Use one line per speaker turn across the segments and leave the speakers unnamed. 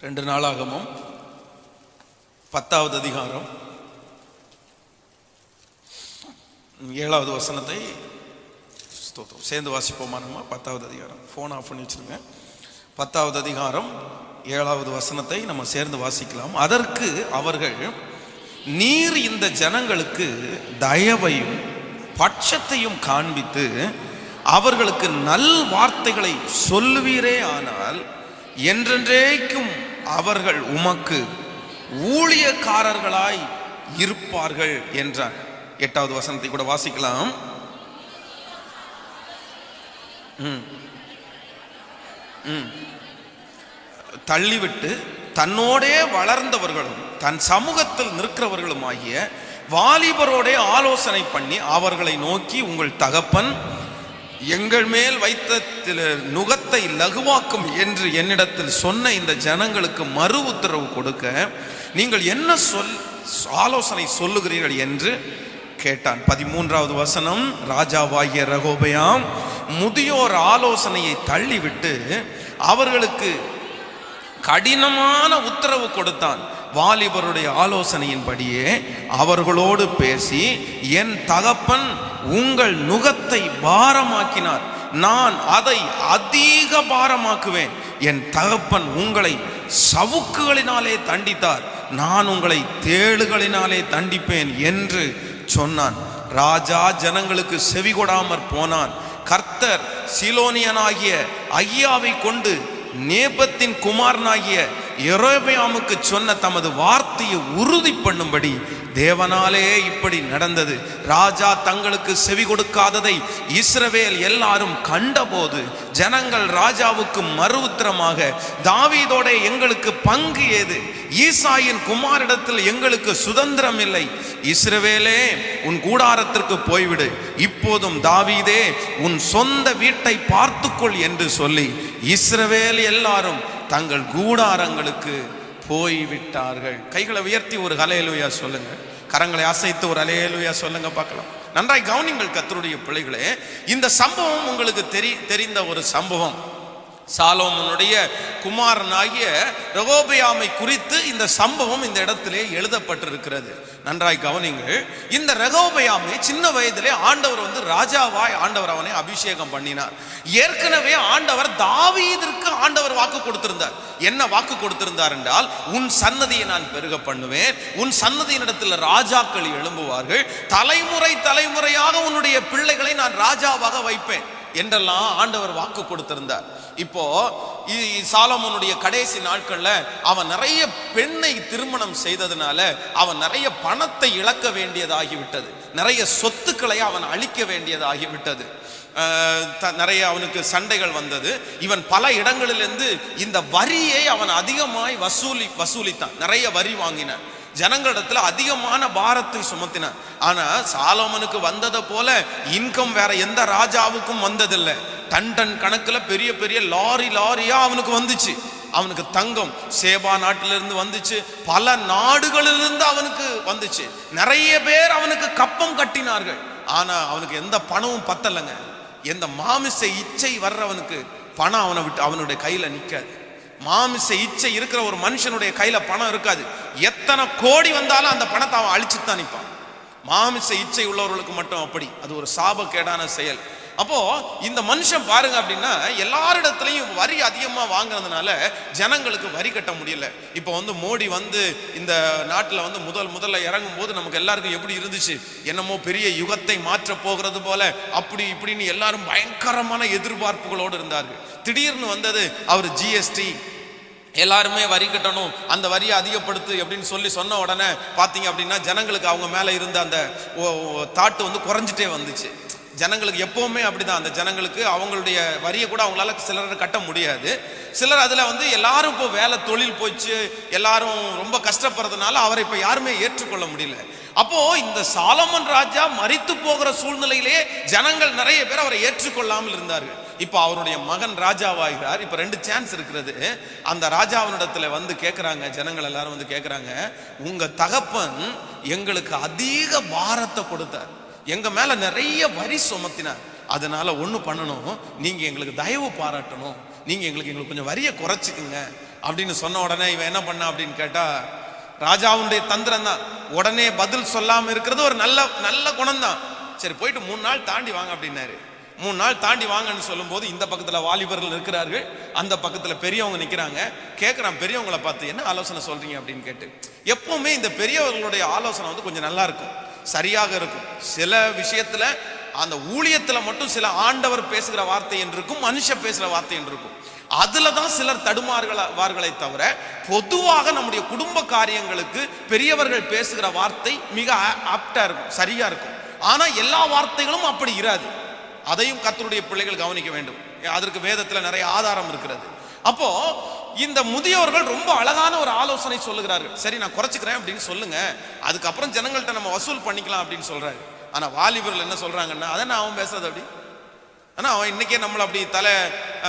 ரெண்டு நாளாகமும் பத்தாவது அதிகாரம் ஏழாவது வசனத்தை ஸ்தோத்திரம். சேர்ந்து வாசிப்போமா நம்ம? பத்தாவது அதிகாரம். ஃபோன் ஆஃப் பண்ணி வச்சிருங்க. பத்தாவது அதிகாரம் ஏழாவது வசனத்தை நம்ம சேர்ந்து வாசிக்கலாம். அதற்கு அவர்கள் நீர் இந்த ஜனங்களுக்கு தயவையும் பட்சத்தையும் காண்பித்து அவர்களுக்கு நல் வார்த்தைகளை சொல்லுவீரே ஆனால் என்றென்றைக்கும் அவர்கள் உமக்கு ஊழியக்காரர்களாய் இருப்பார்கள் என்றார் எட்டாவது வசனத்தை கூட வாசிக்கலாம் ம். ம். தள்ளிவிட்டு தன்னோடே வளர்ந்தவர்களும் தன் சமூகத்தில் நிற்கிறவர்களும் ஆகிய வாலிபரோடே ஆலோசனை பண்ணி அவர்களை நோக்கி உங்கள் தகப்பன் எங்கள் மேல் வைத்த நுகத்தை லகுவாக்கும் என்று என்னிடத்தில் சொன்ன இந்த ஜனங்களுக்கு மறு உத்தரவு கொடுக்க நீங்கள் என்ன சொல் ஆலோசனை சொல்லுகிறீர்கள் என்று கேட்டான். பதிமூன்றாவது வசனம் ராஜாவாகிய ரகோபயாம் முதியோர் ஆலோசனையை தள்ளிவிட்டு அவர்களுக்கு கடினமான உத்தரவு கொடுத்தான். வாலிபருடைய ஆலோசனையின்படியே அவர்களோடு பேசி என் தகப்பன் உங்கள் நுகத்தை பாரமாக்கினார். நான் அதை அதிக பாரமாக்குவேன். என் தகப்பன் உங்களை சவுக்குகளினாலே தண்டித்தார். நான் உங்களை தேளுகளினாலே தண்டிப்பேன் என்று சொன்னான். ராஜா ஜனங்களுக்கு செவி கொடாமற் போனான். கர்த்தர் சிலோனியனாகிய ஐயாவை கொண்டு நேபத்தின் குமாரனாகிய எரோபியாமுக்கு சொன்ன தமது வார்த்தையை உறுதி பண்ணும்படி தேவனாலே இப்படி நடந்தது. ராஜா தங்களுக்கு செவி கொடுக்காததை இஸ்ரவேல் எல்லாரும் கண்டபோது ஜனங்கள் ராஜாவுக்கு மறு உத்தரமாக தாவீதோட எங்களுக்கு பங்கு ஏது? ஈசாயின் குமாரிடத்தில் எங்களுக்கு சுதந்திரம் இல்லை. இஸ்ரவேலே உன் கூடாரத்திற்கு போய்விடு. இப்போதும் தாவீதே உன் சொந்த வீட்டை பார்த்துக்கொள் என்று சொல்லி இஸ்ரவேல் எல்லாரும் தங்கள் கூடாரங்களுக்கு போய்விட்டார்கள். கைகளை உயர்த்தி ஒரு அலையலுயா சொல்லுங்க. கரங்களை அசைத்து ஒரு அலையலுயா சொல்லுங்க பார்க்கலாம். நன்றாய் கவனிங்கள் கத்தருடைய பிள்ளைகளே இந்த சம்பவம் உங்களுக்கு தெரி தெரிந்த ஒரு சம்பவம். சாலோமனுடைய குமாரனாகிய ரகோபியாமை குறித்து இந்த சம்பவம் இந்த இடத்திலே எழுதப்பட்டிருக்கிறது. நன்றாய் கவனிங்கள் இந்த ரகோபயாமை சின்ன வயதிலே ஆண்டவர் வந்து ராஜாவாய் ஆண்டவர் அவனை அபிஷேகம் பண்ணினார். ஏற்கனவே ஆண்டவர் தாவீதிற்கு ஆண்டவர் வாக்கு கொடுத்திருந்தார். என்ன வாக்கு கொடுத்திருந்தார் என்றால் உன் சன்னதியை நான் பெருக பண்ணுவேன். உன் சன்னதியினிடத்தில் ராஜாக்கள் எழும்புவார்கள். தலைமுறை தலைமுறையாக உன்னுடைய பிள்ளைகளை நான் ராஜாவாக வைப்பேன். என்றெல்லாம் ஆண்டவர் வாக்கு கொடுத்திருந்தார். இப்போ இ- சாலமோனுடைய கடைசி நாட்கள்ல அவன் நிறைய பெண்ணை திருமணம் செய்ததுனால அவன் நிறைய பணத்தை இழக்க வேண்டியதாகிவிட்டது. நிறைய சொத்துக்களை அவன் அழிக்க வேண்டியதாகிவிட்டது. த- நிறைய அவனுக்கு சண்டைகள் வந்தது. இவன் பல இடங்களிலிருந்து இந்த வரியை அவன் அதிகமாய் வசூலி வசூலித்தான். நிறைய வரி வாங்கினான். ஜனங்களிடத்துல அதிகமான பாரத்தை சுமத்தின. ஆனா சாலோமனுக்கு வந்ததை போல இன்கம் வேற எந்த ராஜாவுக்கும் வந்ததில்லை. டன் டன் கணக்குல பெரிய பெரிய லாரி லாரியா அவனுக்கு வந்துச்சு. அவனுக்கு தங்கம் சேபா நாட்டிலிருந்து வந்துச்சு. பல நாடுகளிலிருந்து அவனுக்கு வந்துச்சு. நிறைய பேர் அவனுக்கு கப்பம் கட்டினார்கள். ஆனா அவனுக்கு எந்த பணமும் பத்தலைங்க. எந்த மாமிச இச்சை வர்றவனுக்கு பணம் அவனை விட்டு அவனுடைய கையில நிக்காது மாமிச இச்சை இருக்கிற ஒரு மனுஷனுடைய கையில பணம் இருக்காது. எத்தனை கோடி வந்தாலும் அந்த பணத்தை அவன் அழிச்சு தான் நிற்பான். மாமிச இச்சை உள்ளவர்களுக்கு மட்டும் அப்படி. அது ஒரு சாபக்கேடான செயல். அப்போ இந்த மனுஷன் பாருங்க அப்படின்னா எல்லாரிடத்துலையும் வரி அதிகமாக வாங்குறதுனால ஜனங்களுக்கு வரி கட்ட முடியல. இப்போ வந்து மோடி வந்து இந்த நாட்டில் வந்து முதல் முதல்ல இறங்கும் போது நமக்கு எல்லாருக்கும் எப்படி இருந்துச்சு? என்னமோ பெரிய யுகத்தை மாற்ற போகிறது போல அப்படி இப்படின்னு எல்லாரும் பயங்கரமான எதிர்பார்ப்புகளோடு இருந்தார்கள். திடீர்னு வந்தது அவர் ஜிஎஸ்டி எல்லாருமே வரி கட்டணும் அந்த வரியை அதிகப்படுத்து அப்படின்னு சொல்லி சொன்ன உடனே பார்த்தீங்க அப்படின்னா ஜனங்களுக்கு அவங்க மேலே இருந்த அந்த தாட்டு வந்து குறைஞ்சிட்டே வந்துச்சு. ஜனங்களுக்கு எப்பவுமே அப்படிதான். அந்த ஜனங்களுக்கு அவங்களுடைய வரியை கூட அவங்களால சிலர் கட்ட முடியாது. சிலர் அதில் வந்து எல்லாரும் இப்போ வேலை தொழில் போச்சு எல்லாரும் ரொம்ப கஷ்டப்படுறதுனால அவரை இப்போ யாருமே ஏற்றுக்கொள்ள முடியல. அப்போ இந்த சாலமன் ராஜா மறித்து போகிற சூழ்நிலையிலேயே ஜனங்கள் நிறைய பேர் அவரை ஏற்றுக்கொள்ளாமல் இருந்தார்கள். இப்போ அவருடைய மகன் ராஜாவாகிறார். இப்போ ரெண்டு சான்ஸ் இருக்கிறது அந்த ராஜாவினிடத்தில் வந்து கேட்குறாங்க ஜனங்கள் எல்லாரும் வந்து கேட்குறாங்க உங்கள் தகப்பன் எங்களுக்கு அதிக பாரத்தை கொடுத்தார். எங்கள் மேலே நிறைய வரி சுமத்தினார். அதனால ஒன்று பண்ணணும். நீங்கள் எங்களுக்கு தயவு பாராட்டணும். நீங்கள் எங்களுக்கு எங்களுக்கு கொஞ்சம் வரியை குறைச்சிக்குங்க. அப்படின்னு சொன்ன உடனே இவன் என்ன பண்ண அப்படின்னு கேட்டால் ராஜாவுடைய தந்திரம் தான் உடனே பதில் சொல்லாமல் இருக்கிறது ஒரு நல்ல நல்ல குணம் தான் சரி போயிட்டு மூணு நாள் தாண்டி வாங்க அப்படின்னாரு. மூணு நாள் தாண்டி வாங்கன்னு சொல்லும்போது இந்த பக்கத்தில் வாலிபர்கள் இருக்கிறார்கள் அந்த பக்கத்தில் பெரியவங்க நிற்கிறாங்க கேட்குறான் பெரியவங்களை பார்த்து என்ன ஆலோசனை சொல்கிறீங்க அப்படின்னு கேட்டு எப்போவுமே இந்த பெரியவர்களுடைய ஆலோசனை வந்து கொஞ்சம் நல்லா இருக்கும் சரியாக இருக்கும். சில விஷயத்தில் அந்த ஊழியத்தில் மட்டும் சில ஆண்டவர் பேசுகிற வார்த்தை என்று இருக்கும் மனுஷ பேசுகிற வார்த்தை என்று இருக்கும் அதில் தான் சிலர் தடுமாறுகளை தவிர பொதுவாக நம்முடைய குடும்ப காரியங்களுக்கு பெரியவர்கள் பேசுகிற வார்த்தை மிக ஆப்டாக இருக்கும் சரியாக இருக்கும். ஆனால் எல்லா வார்த்தைகளும் அப்படி இராது. அதையும் கத்தருடைய பிள்ளைகள் கவனிக்க வேண்டும். அதற்கு வேதத்தில் நிறைய ஆதாரம் இருக்கிறது. அப்போ இந்த முதியோர்கள் ரொம்ப அழகான ஒரு ஆலோசனை சொல்லுகிறார்கள். சரி நான் குறைச்சிக்கிறேன் அப்படின்னு சொல்லுங்க. அதுக்கப்புறம் ஜனங்கள்கிட்ட நம்ம வசூல் பண்ணிக்கலாம் அப்படின்னு சொல்றாரு. ஆனா வாலிபர்கள் என்ன சொல்றாங்கன்னா அதை நான் அவன் பேசுறது அப்படி. ஆனா அவன் இன்னைக்கே நம்மளை அப்படி தலை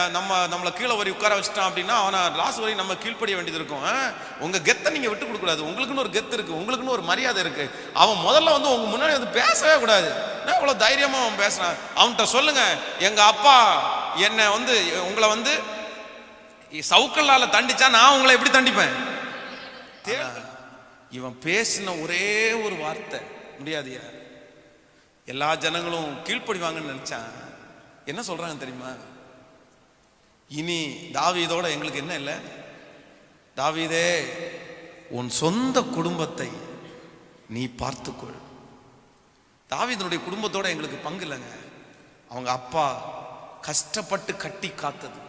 நம்ம நம்மளை கீழே வரி உட்கார வச்சிட்டான் அப்படின்னா அவனை லாஸ்ட் வரையும் நம்ம கீழ்ப்படிய வேண்டியது இருக்கும். அஹ், உங்க கெத்தை நீங்க விட்டு கொடுக்க கூடாது உங்களுக்குன்னு ஒரு கெத்து இருக்கு. உங்களுக்குன்னு ஒரு மரியாதை இருக்கு. அவன் முதல்ல வந்து உங்க முன்னாடி வந்து பேசவே கூடாது. என்ன அவ்வளவு தைரியமா அவன் பேசுறான். அவன்கிட்ட சொல்லுங்க எங்க அப்பா என்னை வந்து உங்களை வந்து சவுக்கல்லால தண்டிச்சா நான் உங்களை எப்படி தண்டிப்பேன்? இவன் பேசின ஒரே ஒரு வார்த்தை முடியாதியா எல்லா ஜனங்களும் கீழ்ப்படிவாங்கன்னு நினைச்சான். என்ன சொல்றாங்க தெரியுமா? இனி தாவீதோட எங்களுக்கு என்ன இல்லை? தாவீதே உன் சொந்த குடும்பத்தை நீ பார்த்துக்கொள். தாவீதனுடைய குடும்பத்தோட எங்களுக்கு பங்கு இல்லைங்க. அவங்க அப்பா கஷ்டப்பட்டு கட்டி காத்தது.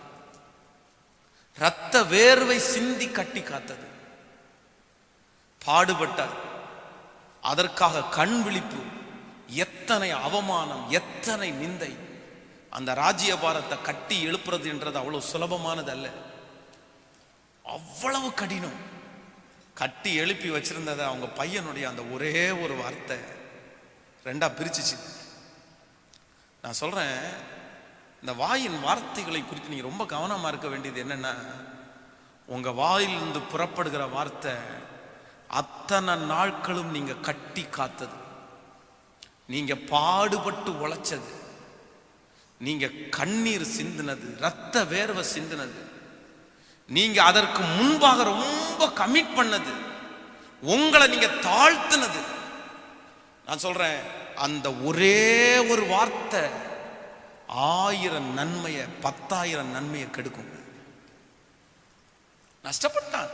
ரத்த வேர்வை சிந்தி கட்டி காத்தது. பாடுபட்டார். அதற்காக கண் விழிப்பு எத்தனை அவமானம் எத்தனை நிந்தை. அந்த ராஜ்யபாரத்தை கட்டி எழுப்புறது என்றது அவ்வளவு சுலபமானது அல்ல அவ்வளவு கடினம். கட்டி எழுப்பி வச்சிருந்ததை அவங்க பையனுடைய அந்த ஒரே ஒரு வார்த்தை ரெண்டா பிரிச்சுச்சு. நான் சொல்றேன் இந்த வாயின் வார்த்தைகளை குறித்து நீங்க ரொம்ப கவனமா இருக்க வேண்டியது என்னன்னா உங்க வாயிலிருந்து புறப்படுகிற வார்த்தை அத்தனை நாட்களும் நீங்க கட்டி காத்தது. நீங்க பாடுபட்டு உழைச்சது. நீங்க கண்ணீர் சிந்தினது ரத்த வேர்வை சிந்தினது. நீங்க அதற்கு முன்பாக ரொம்ப கமிட் பண்ணது. உங்களை நீங்க தாழ்த்தினது. நான் சொல்றேன் அந்த ஒரே ஒரு வார்த்தை ஆயிரம் நன்மையை பத்தாயிரம் நன்மையை கெடுக்கும். நஷ்டப்பட்டான்.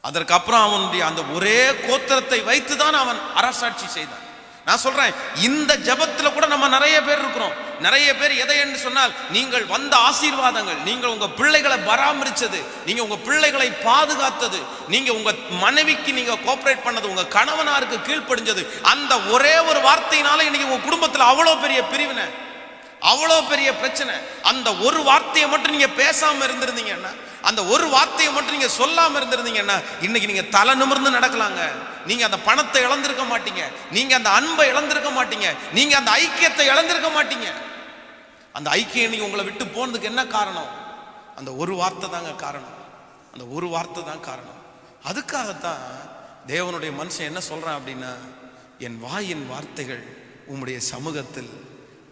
அதற்கப்புறம் அவனுடைய அந்த ஒரே கோத்திரத்தை வைத்துதான் அவன் அரசாட்சி செய்தான். நான் சொல்றேன் இந்த ஜெபத்துல கூட நம்ம நிறைய பேர் இருக்கிறோம். நிறைய பேர் எதை என்று சொன்னால் நீங்கள் வந்த ஆசீர்வாதங்கள் நீங்கள் உங்க பிள்ளைகளை பராமரிச்சது நீங்க உங்க பிள்ளைகளை பாதுகாத்தது நீங்க உங்க மனைவிக்கு நீங்க கோஆபரேட் பண்ணது உங்க கணவனாருக்கு கீழ்ப்படிஞ்சது அந்த ஒரே ஒரு வார்த்தையினால இன்னைக்கு உங்க குடும்பத்துல அவ்வளவு பெரிய பிரிவினை அவ்வளோ பெரிய பிரச்சனை. அந்த ஒரு வார்த்தையை மட்டும் நீங்க பேசாம இருந்திருந்தீங்கன்னா அந்த ஒரு வார்த்தையை மட்டும் நீங்க சொல்லாம இருந்திருந்தீங்கன்னா இன்னைக்கு நீங்க தலை நிமிர்ந்து நடக்கலாங்க. நீங்க அந்த பணத்தை இழந்திருக்க மாட்டீங்க. நீங்க அந்த அன்பை இழந்திருக்க மாட்டீங்க. நீங்க அந்த ஐக்கியத்தை இழந்திருக்க மாட்டீங்க. அந்த ஐக்கியம் நீங்க உங்களை விட்டு போனதுக்கு என்ன காரணம்? அந்த ஒரு வார்த்தை தாங்க காரணம். அந்த ஒரு வார்த்தை தான் காரணம். அதுக்காகத்தான் தேவனுடைய மனுஷன் என்ன சொல்றான் அப்படின்னா என் வாயின் வார்த்தைகள் உம்முடைய சமூகத்தில்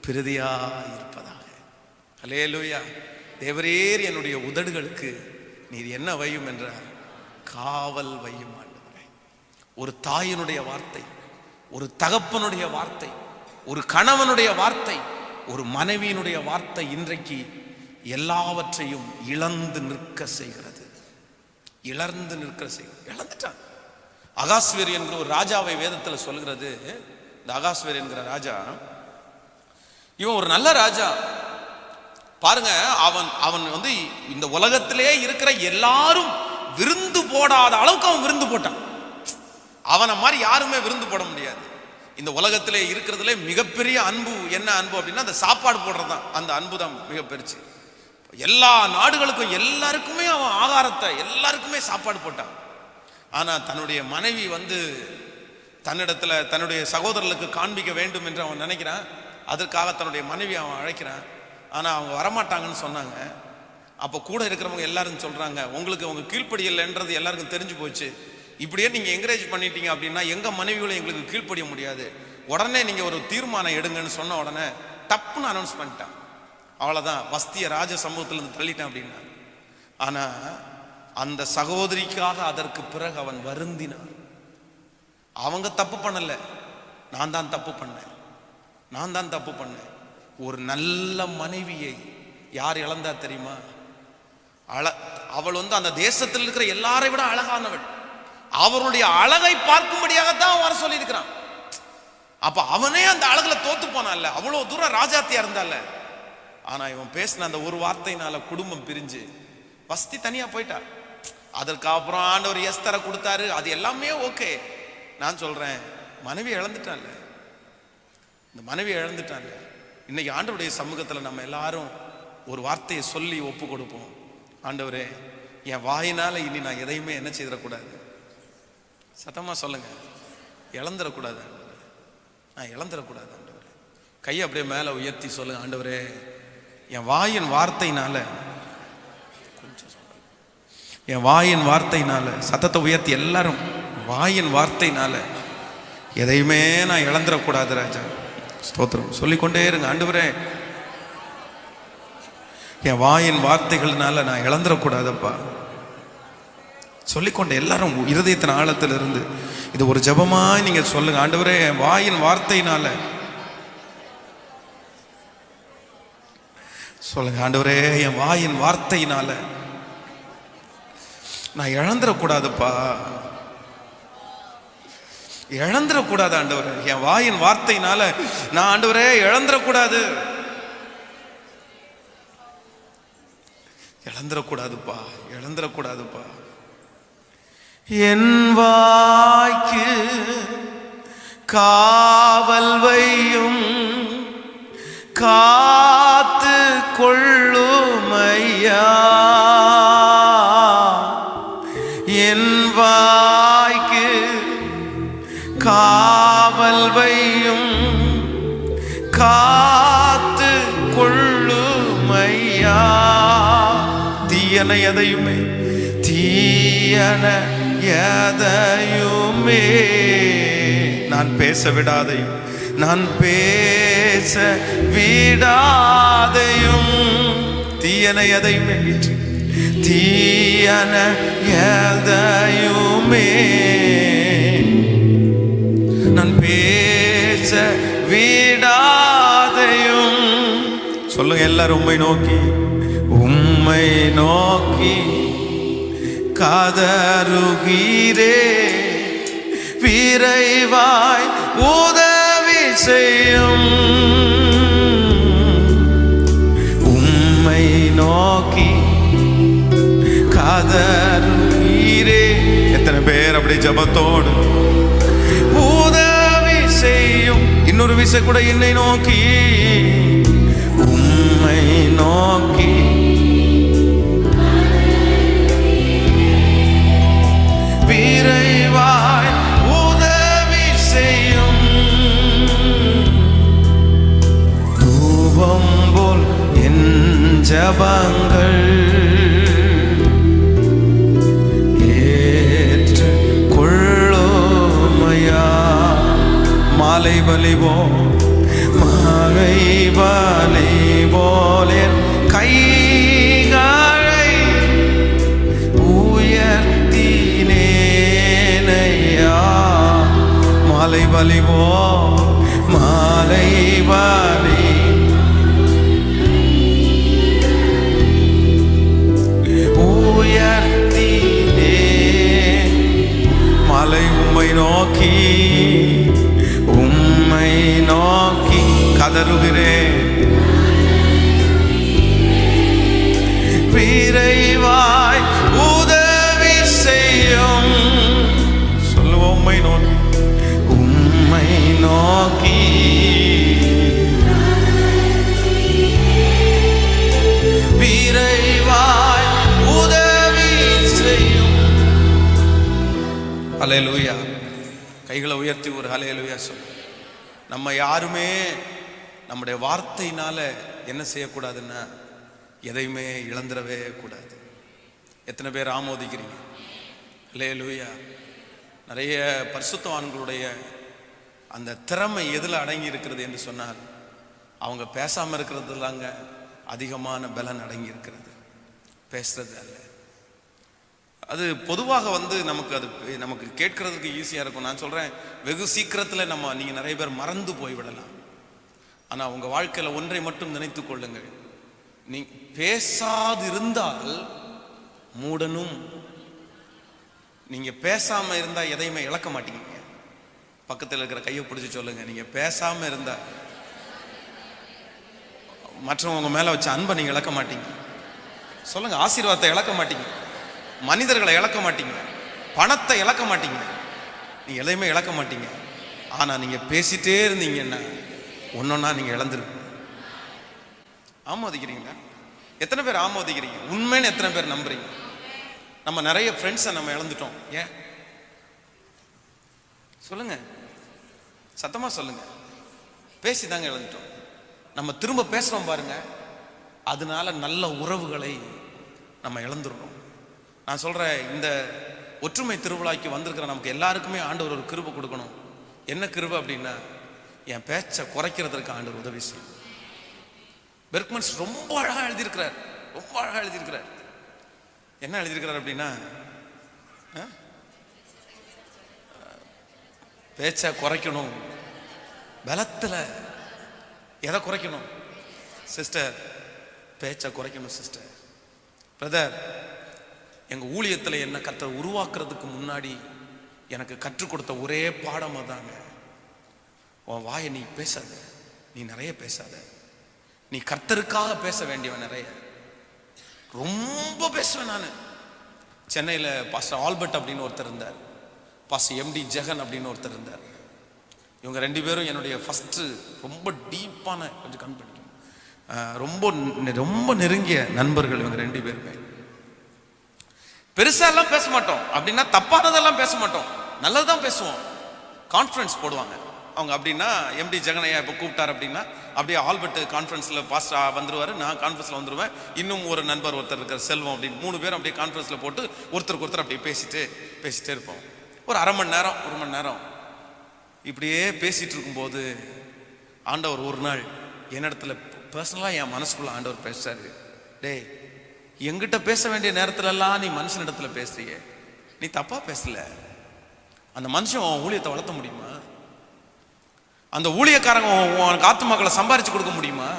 பிரதியா இருப்பதாக. அலேலூயா தேவரேர் என்னுடைய உதடுகளுக்கு நீர் என்ன வையும் என்ற காவல் வையும் ஒரு தாயினுடைய வார்த்தை ஒரு தகப்பனுடைய வார்த்தை ஒரு கணவனுடைய வார்த்தை ஒரு மனைவியினுடைய வார்த்தை இன்றைக்கு எல்லாவற்றையும் இழந்து நிற்க செய்கிறது. இழந்து நிற்க செய்கிறது இழந்துட்டான். அகாஸ்வேர் என்கிற ஒரு ராஜாவை வேதத்தில் சொல்கிறது இந்த அகாஸ்வேர் என்கிற ராஜா இவன் ஒரு நல்ல ராஜா. பாருங்க அவன் அவன் வந்து இந்த உலகத்திலே இருக்கிற எல்லாரும் விருந்து போடாத அளவுக்கு அவன் விருந்து போட்டான். அவனை மாதிரி யாருமே விருந்து போட முடியாது. இந்த உலகத்திலே இருக்கிறதுலே மிகப்பெரிய அன்பு என்ன அன்பு அப்படின்னா அந்த சாப்பாடு போடுறது தான் அந்த அன்பு தான் மிகப்பெருச்சு. எல்லா நாடுகளுக்கும் எல்லாருக்குமே அவன் ஆகாரத்தை எல்லாருக்குமே சாப்பாடு போட்டான். ஆனால் தன்னுடைய மனைவி வந்து தன்னிடத்தில் தன்னுடைய சகோதரர்களுக்கு காண்பிக்க வேண்டும் என்று அவன் நினைக்கிறான். அதற்காக தன்னுடைய மனைவி அவன் அழைக்கிறான். ஆனால் அவங்க வரமாட்டாங்கன்னு சொன்னாங்க. அப்போ கூட இருக்கிறவங்க எல்லாரும் சொல்கிறாங்க உங்களுக்கு அவங்க கீழ்ப்படியலைன்றது எல்லாருக்கும் தெரிஞ்சு போச்சு. இப்படியே நீங்கள் என்கரேஜ் பண்ணிட்டீங்க அப்படின்னா எங்கள் மனைவிகளும் எங்களுக்கு கீழ்ப்படிய முடியாது. உடனே நீங்கள் ஒரு தீர்மானம் எடுங்கன்னு சொன்ன உடனே டப்புன்னு அனௌன்ஸ் பண்ணிட்டான். அவ்வளோதான் வஸ்திய ராஜ சமூகத்துல இருந்து தள்ளிட்டேன் அப்படின்னா. ஆனால் அந்த சகோதரிக்காக அதற்கு பிறகு அவன் வருந்தினான். அவங்க தப்பு பண்ணலை. நான் தான் தப்பு பண்ணேன். நான் தான் தப்பு பண்ணேன். ஒரு நல்ல மனைவியை யார் இழந்தா தெரியுமா? அழ அவள் வந்து அந்த தேசத்தில் இருக்கிற எல்லாரை விட அழகானவள். அவருடைய அழகை பார்க்கும்படியாகத்தான் அவன் வர சொல்லியிருக்கிறான். அப்ப அவனே அந்த அழகுல தோத்து போனான்ல. அவ்வளவு தூரம் ராஜாத்தியா இருந்தால. ஆனா இவன் பேசின அந்த ஒரு வார்த்தையினால குடும்பம் பிரிஞ்சு வசதி தனியா போயிட்டா அதற்கு அப்புறம் ஆண்டவர் எஸ்தரை கொடுத்தாரு. அது எல்லாமே ஓகே. நான் சொல்றேன் மனைவி இழந்துட்டான்ல. இந்த மனைவி இழந்துட்டான்ல. இன்னைக்கு ஆண்டவருடைய சமூகத்தில் நம்ம எல்லாரும் ஒரு வார்த்தையை சொல்லி ஒப்பு கொடுப்போம். ஆண்டவரே என் வாயினால இனி நான் எதையுமே என்ன செய்திடக்கூடாது. சத்தமாக சொல்லுங்க. இழந்துடக்கூடாது நான் இழந்துடக்கூடாது ஆண்டவரே. கையை அப்படியே மேலே உயர்த்தி சொல்லுங்க ஆண்டவரே என் வாயின் வார்த்தையினால கொஞ்சம் சொல்கிறேன் என் வாயின் வார்த்தையினால சத்தத்தை உயர்த்தி எல்லாரும் வாயின் வார்த்தையினால எதையுமே நான் இழந்துடக்கூடாது ராஜா. ஸ்தோத்திரம். சொல்லிக்கொண்டே இருங்க ஆண்டவரே என் வாயின் வார்த்தைகள்னால நான் இழந்துடக்கூடாதப்பா சொல்லிக்கொண்ட எல்லாரும் இருதயத்தின் ஆழத்தில் இருந்து இது ஒரு ஜெபமாய் நீங்க சொல்லுங்க. ஆண்டவரே என் வாயின் வார்த்தையினால. சொல்லுங்க ஆண்டவரே என் வாயின் வார்த்தையினால நான் இழந்துடக்கூடாதுப்பா இழந்துடக்கூடாது ஆண்டவர். என் வாயின் வார்த்தையினால நான் ஆண்டவரே இழந்துடக்கூடாது இழந்துடக்கூடாதுப்பா இழந்துடக்கூடாதுப்பா என் வாய்க்கு காவல் வையும் காத்து கொள்ளுமையா? என் வாய்க்கு காவல் வையும் காத்து கொள்ளுமையா? தீயன எதையுமே தீயன எதையுமே நான் பேச விடாதையும் நான் பேச விடாதையும். தீயன எதையுமே தீயன எதையுமே. நான் பேச விடாதையும். சொல்லுங்க எல்லாரும் உண்மை நோக்கி உம்மை நோக்கி. கதறுகிறே விரைவாய் உதவி செய்யும். உம்மை நோக்கி கதறுகிறே எத்தனை பேர் அப்படி ஜபத்தோடு உதவி செய்யும். இன்னொரு விசை கூட என்னை நோக்கி. உம்மை நோக்கி என் ஜபங்கள் ஏற்று கொள்ளுமையா மாலை பலிபோ மாலை பலி போல் மாலை மாலை உயர்த்தினே. மலை உம்மை நோக்கி உம்மை நோக்கி கதறுகிறேன் விரைவாய் உதவி செய்யும். சொல்லுவோம் உம்மை நோக்கி. உம்மை நோக்கி. லூயா கைகளை உயர்த்தி ஒரு அலையலூயா சொல். நம்ம யாருமே நம்முடைய வார்த்தையினால என்ன செய்யக்கூடாதுன்னா எதையுமே இழந்துடவே கூடாது. எத்தனை பேர் ஆமோதிக்கிறீங்க? அலையலூயா நிறைய பரிசுத்தவான்களுடைய அந்த திறமை எதில் அடங்கி இருக்கிறது என்று சொன்னால் அவங்க பேசாமல் இருக்கிறதுலாங்க அதிகமான பலன் அடங்கி இருக்கிறது. பேசுறது அல்ல. அது பொதுவாக வந்து நமக்கு அது நமக்கு கேட்கறதுக்கு ஈஸியாக இருக்கும். நான் சொல்கிறேன் வெகு சீக்கிரத்தில் நம்ம நீங்கள் நிறைய பேர் மறந்து போய்விடலாம். ஆனால் உங்கள் வாழ்க்கையில் ஒன்றை மட்டும் நினைத்து கொள்ளுங்கள். நீ பேசாதிருந்தால் மூடனும். நீங்கள் பேசாமல் இருந்தால் எதையுமே இழக்க மாட்டீங்க. பக்கத்தில் இருக்கிற கையை பிடிச்சி சொல்லுங்க. நீங்கள் பேசாமல் இருந்தால் மற்றவங்க மேலே வச்ச அன்பை நீங்கள் இழக்க மாட்டீங்க. சொல்லுங்கள் ஆசீர்வாதத்தை இழக்க மாட்டீங்க. மனிதர்களை இழக்க மாட்டீங்க. பணத்தை இழக்க மாட்டீங்க. நீங்கள் எதையுமே இழக்க மாட்டீங்க. ஆனால் நீங்கள் பேசிட்டே இருந்தீங்கன்னா ஒன்றொன்னா நீங்கள் இழந்துருவீங்க ஆமோதிக்கிறீங்களா? எத்தனை பேர் ஆமோதிக்கிறீங்க? உண்மைன்னு எத்தனை பேர் நம்புறீங்க? நம்ம நிறைய ஃப்ரெண்ட்ஸை நம்ம இழந்துட்டோம். ஏன்? சொல்லுங்க. சத்தமாக சொல்லுங்க. பேசி தாங்க இழந்துட்டோம். நம்ம திரும்ப பேசுகிறோம் பாருங்க. அதனால நல்ல உறவுகளை நம்ம இழந்துடுறோம் நான் சொல்கிறேன் இந்த ஒற்றுமை திருவிழாக்கு வந்திருக்கிற நமக்கு எல்லாருக்குமே ஆண்டவர் ஒரு கிருபை கொடுக்கணும். என்ன கிருபை அப்படின்னா என் பேச்சை குறைக்கிறதுக்கு ஆண்டவர் உதவி செய்யும். பெர்க்மன்ஸ் ரொம்ப அழகாக எழுதியிருக்கிறார் ரொம்ப அழகாக எழுதியிருக்கிறார். என்ன எழுதியிருக்கிறார் அப்படின்னா ஆ? பேச்சை குறைக்கணும். பலத்தில் எதை குறைக்கணும்? சிஸ்டர் பேச்சை குறைக்கணும் சிஸ்டர். பிரதர் எங்கள் ஊழியத்தில் என்ன கர்த்தர் உருவாக்குறதுக்கு முன்னாடி எனக்கு கற்றுக் கொடுத்த ஒரே பாடம் அதாங்க. உன் வாயை நீ பேசாத. நீ நிறைய பேசாத. நீ கர்த்தருக்காக பேச வேண்டியவன் நிறைய. ரொம்ப பேசுவேன் நான். சென்னையில் பாஸ்டர் ஆல்பர்ட் அப்படின்னு ஒருத்தர் இருந்தார். பாஸ்டர் எம்டி ஜெகன் அப்படின்னு ஒருத்தர் இருந்தார். இவங்க ரெண்டு பேரும் என்னுடைய ஃபஸ்ட்டு ரொம்ப டீப்பான கொஞ்சம் கண் ரொம்ப ரொம்ப நெருங்கிய நண்பர்கள் இவங்க ரெண்டு பேருமே. பெருசா எல்லாம் பேச மாட்டோம். அப்படின்னா தப்பானதெல்லாம் பேச மாட்டோம். நல்லதுதான் பேசுவோம். கான்ஃபரன்ஸ் போடுவாங்க. அவங்க அப்படின்னா எம்டி ஜெகனையா இப்போ கூப்பிட்டார் அப்படின்னா அப்படியே ஆல்பர்ட் கான்ஃபரன்ஸில் பாஸ்டா வந்துருவார். நான் கான்ஃபரன்ஸில் வந்துருவேன். இன்னும் ஒரு நண்பர் ஒருத்தர் இருக்கிற செல்வம் அப்படின்னு. மூணு பேரும் அப்படியே கான்ஃபரன்ஸில் போட்டு ஒருத்தருக்கு ஒருத்தர் அப்படியே பேசிட்டு பேசிட்டே இருப்போம். ஒரு அரை மணி நேரம் ஒரு மணி நேரம். இப்படியே பேசிகிட்டு இருக்கும்போது ஆண்டவர் ஒரு நாள் என்னிடத்துல பர்சனலாக என் மனசுக்குள்ளே ஆண்டவர் பேசுறாரு. டேய் எங்கிட்ட பேச வேண்டிய நேரத்துலலாம் நீ மனுஷனிடத்துல பேசுறியே. நீ தப்பா பேசல. அந்த மனுஷன் உன் ஊழியத்தை வளர்த்த முடியுமா? அந்த ஊழியக்காரங்க உன் காத்து ஆத்துமாக்களை சம்பாரிச்சு கொடுக்க முடியுமா?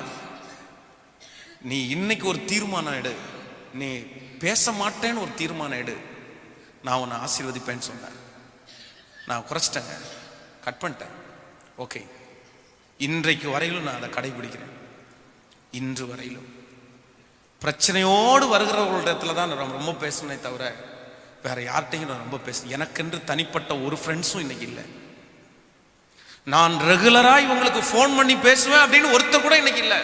நீ இன்னைக்கு ஒரு தீர்மானம் எடு. நீ பேச மாட்டேன்னு ஒரு தீர்மானம் எடு. நான் உன்னை ஆசீர்வதிப்பேன்னு சொன்னேன். நான் குறைச்சிட்டேங்க. கட் பண்ணிட்டேன். ஓகே இன்றைக்கு வரையிலும் நான் அதை கடைபிடிக்கிறேன். இன்று வரையிலும். பிரச்சனையோடு வருகிறவர்களிடத்துல தான் நான் ரொம்ப பேசுனே தவிர வேற யார்கிட்டையும் நான் ரொம்ப பேச எனக்கென்று தனிப்பட்ட ஒரு ஃப்ரெண்ட்ஸும் இன்னைக்கு இல்லை. நான் ரெகுலராக இவங்களுக்கு ஃபோன் பண்ணி பேசுவேன் அப்படின்னு ஒருத்தர் கூட இன்னைக்கு இல்லை.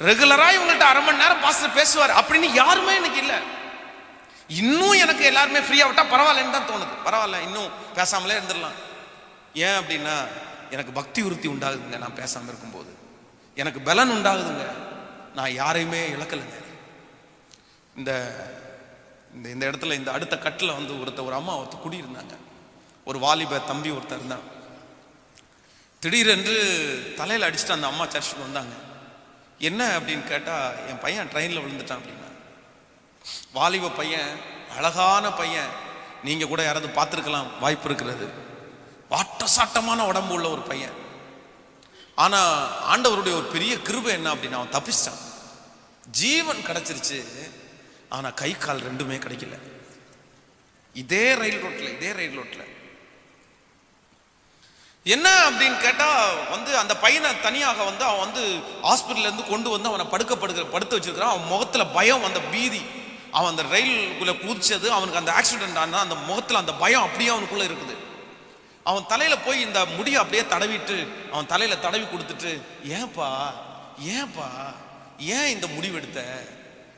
ரெகுலராக இவங்கள்ட்ட அரை மணி நேரம் பாஸ்டர் பேசுவார் அப்படின்னு யாருமே இன்னைக்கு இல்லை. இன்னும் எனக்கு எல்லாருமே ஃப்ரீயாக விட்டால் பரவாயில்லன்னு தான் தோணுது. பரவாயில்ல இன்னும் பேசாமலே இருந்துடலாம். ஏன் அப்படின்னா எனக்கு பக்தி உறுத்தி உண்டாகுதுங்க நான் பேசாமல் இருக்கும்போது. எனக்கு பலன் உண்டாகுதுங்க. நான் யாரையுமே இழக்கலைங்க இந்த இந்த இந்த இடத்துல இந்த அடுத்த கட்டில் வந்து ஒருத்தர் ஒரு அம்மா ஒருத்தர் குடியிருந்தாங்க. ஒரு வாலிப தம்பி ஒருத்தர் இருந்தான். திடீரென்று தலையில் அடிச்சுட்டு அந்த அம்மா சர்ச்சுக்கு வந்தாங்க. என்ன அப்படின்னு கேட்டால் என் பையன் ட்ரெயினில் விழுந்துட்டான் அப்படின்னா வாலிப பையன் அழகான பையன் நீங்கள் கூட யாராவது பார்த்துருக்கலாம் வாய்ப்பு இருக்கிறது. வாட்ட சாட்டமான உடம்பு உள்ள ஒரு பையன். ஆனால் ஆண்டவருடைய ஒரு பெரிய கிருபை என்ன அப்படின்னு அவன் தப்பிச்சிட்டான். ஜீவன் கிடைச்சிருச்சு ஆனால் கை கால் ரெண்டுமே கிடைக்கல. இதே ரயில் ரோட்டில் இதே ரயில் ரோட்டில் என்ன அப்படின்னு கேட்டால் வந்து அந்த பையனை தனியாக வந்து அவன் வந்து ஹாஸ்பிட்டல்ல இருந்து கொண்டு வந்து அவனை படுக்க படுக்க படுத்து வச்சிருக்கிறான். அவன் முகத்தில் பயம் அந்த பீதி. அவன் அந்த ரயிலுக்குள்ளே குதிச்சது அவனுக்கு அந்த ஆக்சிடென்ட் ஆனால் அந்த முகத்தில் அந்த பயம் அப்படியே அவனுக்குள்ளே இருக்குது. அவன் தலையில போய் இந்த முடியை அப்படியே தடவிட்டு அவன் தலையில தடவி கொடுத்துட்டு ஏன்பா ஏன்பா ஏன் இந்த முடிவெடுத்த?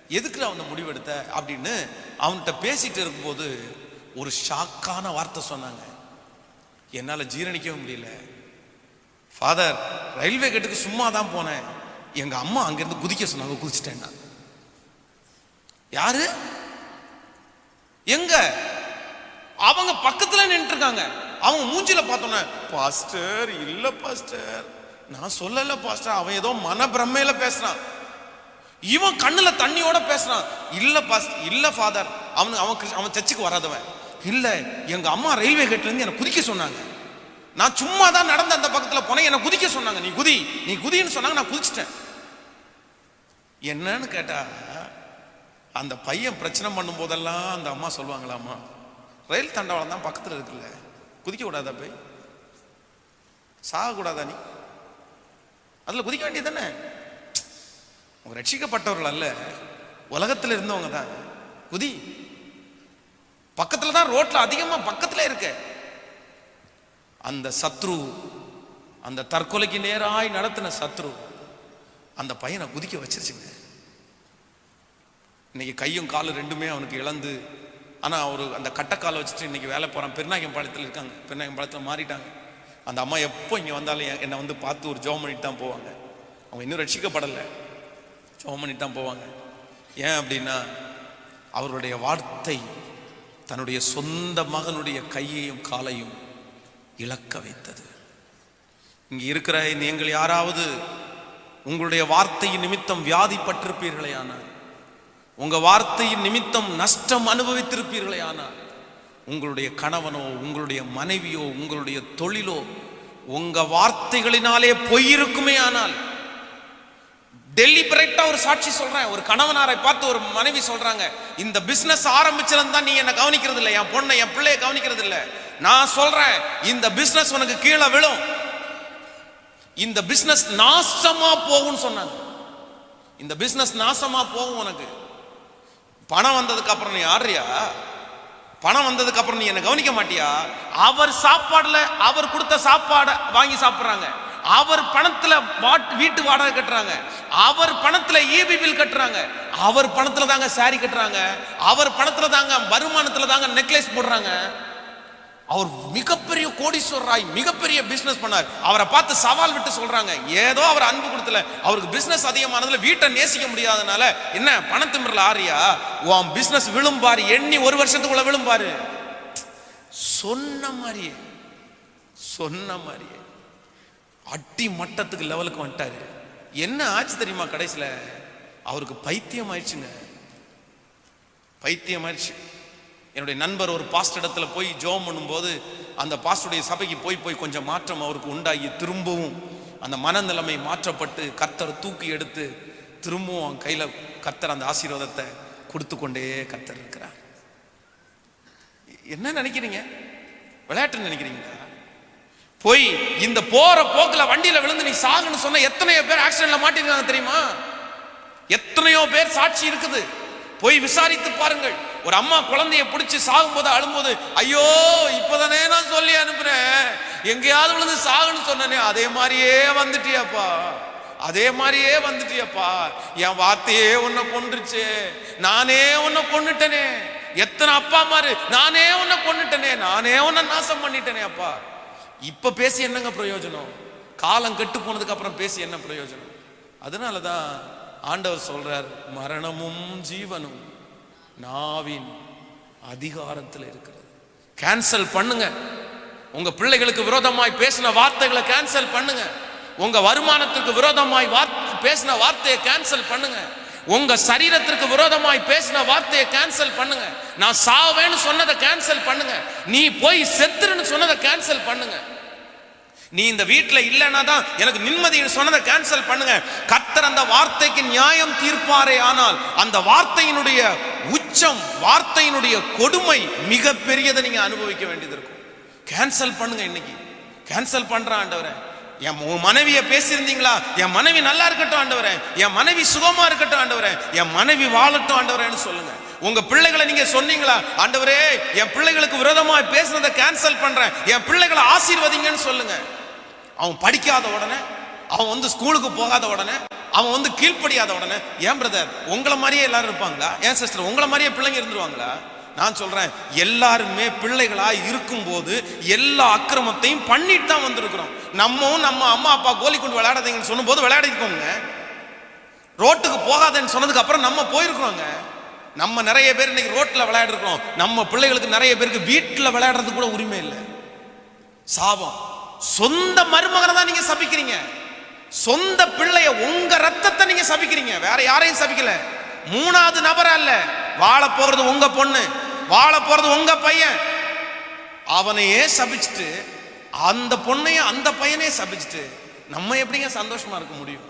எதுக்கு அவன் முடிவெடுத்த? அப்படின்னு அவன்கிட்ட பேசிட்டு இருக்கும்போது ஒரு ஷாக்கான வார்த்தை சொன்னாங்க. என்னால ஜீரணிக்கவே முடியல. ஃபாதர் ரயில்வே கேட்டுக்கு சும்மா தான் போனேன். எங்க அம்மா அங்கிருந்து குதிக்க சொன்னாங்க குதிச்சிட்டேன் நான் யாரு? எங்க? அவங்க பக்கத்துல நின்றுருக்காங்க இருக்காங்க. அவங்க மூஞ்சில பார்த்தோன்னே பாஸ்டர் இல்ல பாஸ்டர். நான் சொல்லல பாஸ்டர். அவன் ஏதோ மனப்பிரமையில பேசுறான். இவன் கண்ணுல தண்ணியோட பேசுறான். இல்ல பாஸ்டர் இல்ல ஃபாதர். அவனு அவன் அவன் சர்ச்சுக்கு வராதவன். இல்ல எங்க அம்மா ரயில்வே கேட்ல இருந்து என்னை குதிக்க சொன்னாங்க. நான் சும்மா தான் நடந்த அந்த பக்கத்துல போனேன். என்னை குதிக்க சொன்னாங்க. நீ குதி நீ குதின்னு சொன்னாங்க. நான் குதிச்சிட்டேன். என்னன்னு கேட்டா அந்த பையன் பிரச்சனை பண்ணும் போதெல்லாம் அந்த அம்மா சொல்லுவாங்களாம்மா. ரயில் தண்டவாளம் தான் பக்கத்துல இருக்குல்ல. குதிக்க கூடாதா போய் சாகக்கூடாதா நீ? அதில் குதிக்க வேண்டியது தானே? அவங்க ரட்சிக்கப்பட்டவர்கள் அல்ல. உலகத்தில் இருந்தவங்க தான். குதி. பக்கத்தில் தான் ரோட்டில் அதிகமாக பக்கத்தில் இருக்க. அந்த சத்ரு அந்த தற்கொலைக்கு நேராய் நடத்தின சத்ரு அந்த பையனை குதிக்க வச்சிருச்சுங்க. இன்னைக்கு கையும் காலும் ரெண்டுமே அவனுக்கு இழந்து ஆனால் அவர் அந்த கட்டக்கால் வச்சுட்டு இன்றைக்கி வேலை போகிறான் பெருநாயகம்பாளையத்தில் இருக்காங்க. பெருநாயகம்பாளையத்தில் மாறிட்டாங்க. அந்த அம்மா எப்போ இங்கே வந்தாலும் என்னை வந்து பார்த்து ஒரு ஜோம் பண்ணிட்டு தான் போவாங்க. அவங்க இன்னும் ரட்சிக்கப்படலை. ஜோம் பண்ணிட்டு தான் போவாங்க. ஏன் அப்படின்னா அவருடைய வார்த்தை தன்னுடைய சொந்த மகனுடைய கையையும் காலையும் இழக்க வைத்தது. இங்கே இருக்கிற நீங்கள் யாராவது உங்களுடைய வார்த்தையின் நிமித்தம் வியாதிப்பட்டிருப்பீர்களே ஆனால் உங்க வார்த்தையின் நிமித்தம் நஷ்டம் அனுபவித்திருப்பீர்களே ஆனால் உங்களுடைய கணவனோ உங்களுடைய மனைவியோ உங்களுடைய தொழிலோ உங்க வார்த்தைகளினாலே பொய் இருக்குமே ஆனால் டெலிபரேட்டா ஒரு சாட்சி சொல்றேன். ஒரு கணவனாரை பார்த்து ஒரு மனைவி சொல்றாங்க இந்த பிசினஸ் ஆரம்பிச்சிருந்து தான் நீ என்ன கவனிக்கிறது இல்லை என் பொண்ணை என் பிள்ளைய கவனிக்கிறது இல்லை நான் சொல்றேன் இந்த பிசினஸ் உனக்கு கீழே விழும். இந்த பிசினஸ் நாசமா போகும்னு சொன்னாங்க. இந்த பிசினஸ் நாசமா போகும் உனக்கு. பணம் வந்ததுக்கு அப்புறம் நீ ஆடுறியா? பணம் வந்ததுக்கு அப்புறம் நீ என்ன கவனிக்க மாட்டியா? அவர் சாப்பாடுல அவர் கொடுத்த சாப்பாடை வாங்கி சாப்பிட்றாங்க. அவர் பணத்துல வீட்டு வாடகை கட்டுறாங்க. அவர் பணத்துல ஈபி பில் கட்டுறாங்க. அவர் பணத்துல தாங்க சாரி கட்டுறாங்க. அவர் பணத்துல தாங்க வருமானத்துல தாங்க நெக்லஸ் போடுறாங்க. அவர் மிகப்பெரிய கோடீஸ்வரராய் மிகப்பெரிய பிசினஸ் பண்ணார். அவரை பார்த்து சவால் விட்டு சொல்றாங்க. ஏதோ அவர் அன்பு கொடுத்தல அவருக்கு பிசினஸ் அதிகமானதுல வீட்டை நேசிக்க முடியாதனால என்ன பணத்திமிரல ஆரியா உன் பிசினஸ் விழும்பாரு எண்ணி ஒரு வருஷத்துக்குள்ள விழும்பாரு. சொன்ன மாதிரியே சொன்ன மாதிரியே. அட்டி மட்டத்துக்கு லெவலுக்கு வந்துட்டாரு. என்ன ஆச்சு தெரியுமா கடைசியில்? அவருக்கு பைத்தியம் ஆயிடுச்சுங்க. பைத்தியம் ஆயிடுச்சு. என்னுடைய நண்பர் ஒரு பாஸ்ட் இடத்துல போய் ஜோம் பண்ணும்போது அந்த பாஸ்டுடைய சபைக்கு போய் போய் கொஞ்சம் மாற்றம் அவருக்கு உண்டாகி திரும்பவும் அந்த மனநிலைமை மாற்றப்பட்டு கத்தர் தூக்கி எடுத்து திரும்பவும் அவன் கையில் கத்தர் அந்த ஆசீர்வாதத்தை கொடுத்து கொண்டே கத்தர் இருக்கிறார். என்ன நினைக்கிறீங்க? விளையாட்டுன்னு நினைக்கிறீங்களா? போய் இந்த போற போக்கில் வண்டியில் விழுந்து நீ சாகுன்னு சொன்ன எத்தனையோ பேர் ஆக்சிடென்ட்ல மாட்டிருக்காங்க தெரியுமா? எத்தனையோ பேர் சாட்சி இருக்குது. போய் விசாரித்து பாருங்கள். ஒரு அம்மா குழந்தைய பிடிச்சி சாகும்போது அழும்போது ஐயோ இப்போதானே நான் சொல்லி அனுப்புறேன். எங்கேயாவது விழுந்து சாகுன்னு சொன்னனே அதே மாதிரியே வந்துட்டியாப்பா. அதே மாதிரியே வந்துட்டியப்பா. என் வார்த்தையே உன்னை கொண்டுருச்சு நானே உன்னை கொன்னுட்டனே. எத்தனை அப்பா மாரு நானே உன்னை கொண்டுட்டனே நானே உன்னை நாசம் பண்ணிட்டனே அப்பா. இப்ப பேசி என்னங்க பிரயோஜனம்? காலம் கெட்டு போனதுக்கு அப்புறம் பேசி என்ன பிரயோஜனம்? அதனால தான் ஆண்டவர் சொல்றார் மரணமும் ஜீவனும். நாவின் அதிகாரத்தில் இருக்கிறது. கேன்சல் பண்ணுங்க. உங்க பிள்ளைகளுக்கு விரோதமாய் பேசின வார்த்தைகளை கேன்சல் பண்ணுங்க. உங்க வருமானத்திற்கு விரோதமாய் வார்த்தை பேசின வார்த்தையை கேன்சல் பண்ணுங்க. உங்க சரீரத்திற்கு விரோதமாய் பேசின வார்த்தையை கேன்சல் பண்ணுங்க. நான் சாவேன்னு சொன்னதை கேன்சல் பண்ணுங்க. நீ போய் செத்துருன்னு சொன்னதை கேன்சல் பண்ணுங்க. நீ இந்த வீட்டில் இல்லைன்னா தான் எனக்கு நிம்மதின்னு சொன்னதை கேன்சல் பண்ணுங்க. கத்தர் அந்த வார்த்தைக்கு நியாயம் தீர்ப்பாரே ஆனால் அந்த வார்த்தையினுடைய உச்சம் வார்த்தையினுடைய கொடுமை மிக பெரியதை நீங்க அனுபவிக்க வேண்டியது இருக்கும். கேன்சல் பண்ணுங்க இன்னைக்கு. கேன்சல் பண்ற ஆண்டவரே. என் உன் பேசியிருந்தீங்களா? என் மனைவி நல்லா இருக்கட்டும் ஆண்டவரே. என் மனைவி சுகமா இருக்கட்டும் ஆண்டவரே. என் மனைவி வாழட்டும் ஆண்டவரேன்னு சொல்லுங்க. உங்க பிள்ளைகளை நீங்க சொன்னீங்களா? ஆண்டவரே என் பிள்ளைகளுக்கு விரோதமா பேசுனதை கேன்சல் பண்றேன். என் பிள்ளைகளை ஆசீர்வதிங்கன்னு சொல்லுங்க. அவன் படிக்காத உடனே அவன் வந்து ஸ்கூலுக்கு போகாத உடனே அவன் வந்து கீழ்ப்படியாத உடனே ஏன் பிரதர் உங்களை மாதிரியே எல்லாரும் இருப்பாங்களா? ஏன் சிஸ்டர் உங்களை மாதிரியே பிள்ளைங்க இருந்துருவாங்களா? நான் சொல்றேன் எல்லாருமே பிள்ளைகளா இருக்கும்போது எல்லா அக்கிரமத்தையும் பண்ணிட்டு தான் வந்திருக்கிறோம். நம்மவும் நம்ம அம்மா அப்பா கோலி கொண்டு விளையாடாதீங்கன்னு சொல்லும்போது விளையாடிக்கோங்க. ரோட்டுக்கு போகாதேன்னு சொன்னதுக்கு அப்புறம் நம்ம போயிருக்கிறோங்க. நம்ம நிறைய பேர் இன்னைக்கு ரோட்டில் விளையாடுறோம் நம்ம பிள்ளைகளுக்கு நிறைய பேருக்கு வீட்டில் விளையாடுறதுக்கு கூட உரிமை இல்லை. சாபம். சொந்த மருமகனை தான் நீங்க சபிக்கிறீங்க. சொந்த பிள்ளைய உங்க ரத்தத்தை நீங்க சபிக்கிறீங்க. வேற யாரையும் சபிக்கல. மூணாவது நபர் அல்ல வாழ போறது உங்க பொண்ணு. வாழ போறது உங்க பையன். அவனையே சபிச்சுட்டு அந்த பொண்ணையும் அந்த பையனே சபிச்சுட்டு நம்ம எப்படிங்க சந்தோஷமா இருக்க முடியும்?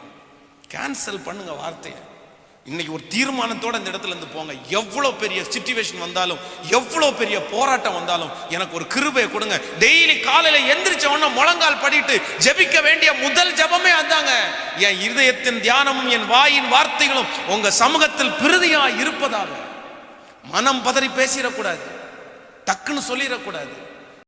கேன்சல் பண்ணுங்க வார்த்தையை. இன்னைக்கு ஒரு தீர்மானத்தோட இந்த இடத்துல இருந்து போங்க. எவ்வளோ பெரிய சுச்சுவேஷன் வந்தாலும் எவ்வளோ பெரிய போராட்டம் வந்தாலும் எனக்கு ஒரு கிருபையை கொடுங்க. டெய்லி காலையில எந்திரிச்ச உடனே முழங்கால் படிட்டு ஜெபிக்க வேண்டிய முதல் ஜெபமே அதாங்க. என் இருதயத்தின் தியானமும் என் வாயின் வார்த்தைகளும் உங்க சமூகத்தில் பிரதியா இருப்பதாக. மனம் பதறி பேசிடக்கூடாது. டக்குன்னு சொல்லிடக்கூடாது.